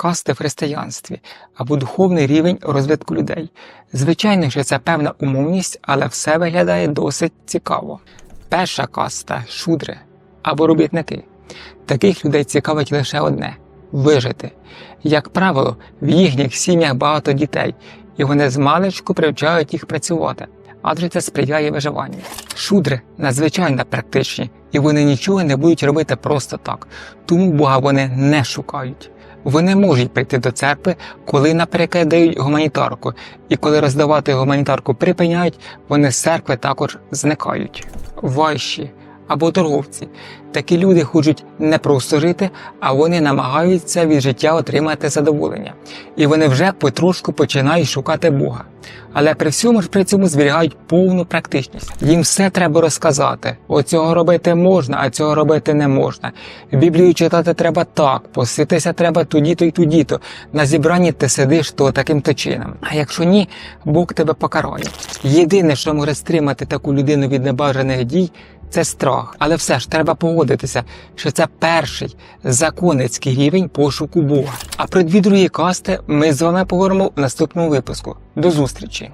касти в християнстві або духовний рівень розвитку людей. Звичайно, що це певна умовність, але все виглядає досить цікаво. Перша каста шудри або робітники. Таких людей цікавить лише одне вижити. Як правило, в їхніх сім'ях багато дітей, і вони з маличку привчають їх працювати, адже це сприяє виживанню. Шудри надзвичайно практичні, і вони нічого не будуть робити просто так, тому Бога вони не шукають. Вони можуть прийти до церкви, коли наприклад дають гуманітарку, і коли роздавати гуманітарку припиняють, вони з церкви також зникають. Вайші або торговці. Такі люди хочуть не просто жити, а вони намагаються від життя отримати задоволення. І вони вже потрошку починають шукати Бога. Але при всьому ж при цьому зберігають повну практичність. Їм все треба розказати. Оцього робити можна, а цього робити не можна. Біблію читати треба так, поситися треба тоді-то і тоді-то. На зібранні ти сидиш то таким-то чином. А якщо ні, Бог тебе покарає. Єдине, що може стримати таку людину від небажаних дій, це страх. Але все ж треба погодитися, що це перший законницький рівень пошуку Бога. А про дві другі касти ми з вами поговоримо в наступному випуску. До зустрічі!